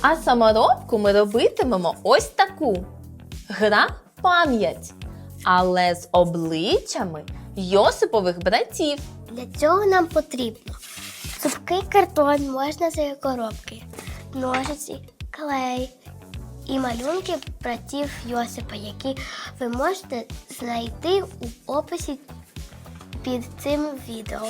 А саморобку ми робитимемо ось таку. Гра пам'ять, але з обличчями Йосипових братів. Для цього нам потрібно цупкий картон, можна з коробки, ножиці, клей і малюнки братів Йосипа, які ви можете знайти у описі під цим відео.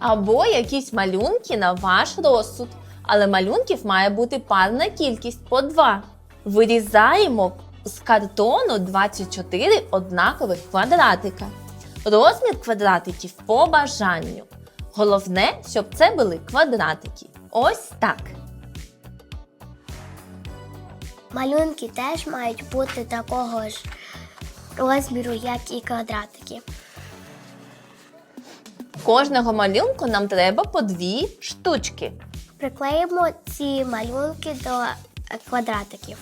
Або якісь малюнки на ваш розсуд. Але малюнків має бути парна кількість по два. Вирізаємо з картону 24 однакових квадратика. Розмір квадратиків по бажанню. Головне, щоб це були квадратики. Ось так. Малюнки теж мають бути такого ж розміру, як і квадратики. Кожного малюнку нам треба по дві штучки. Приклеїмо ці малюнки до квадратиків.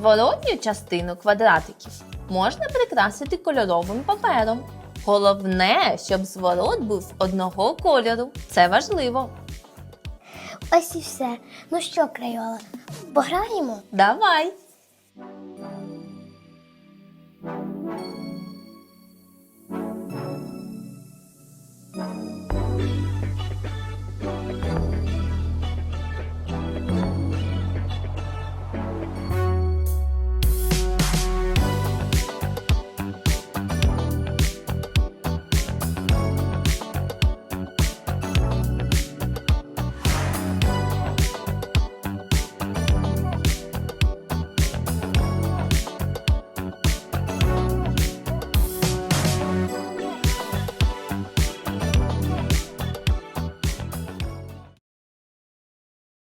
Зворотню частину квадратиків можна прикрасити кольоровим папером. Головне, щоб зворот був одного кольору. Це важливо. Ось і все. Ну що, Крайола, пограємо? Давай!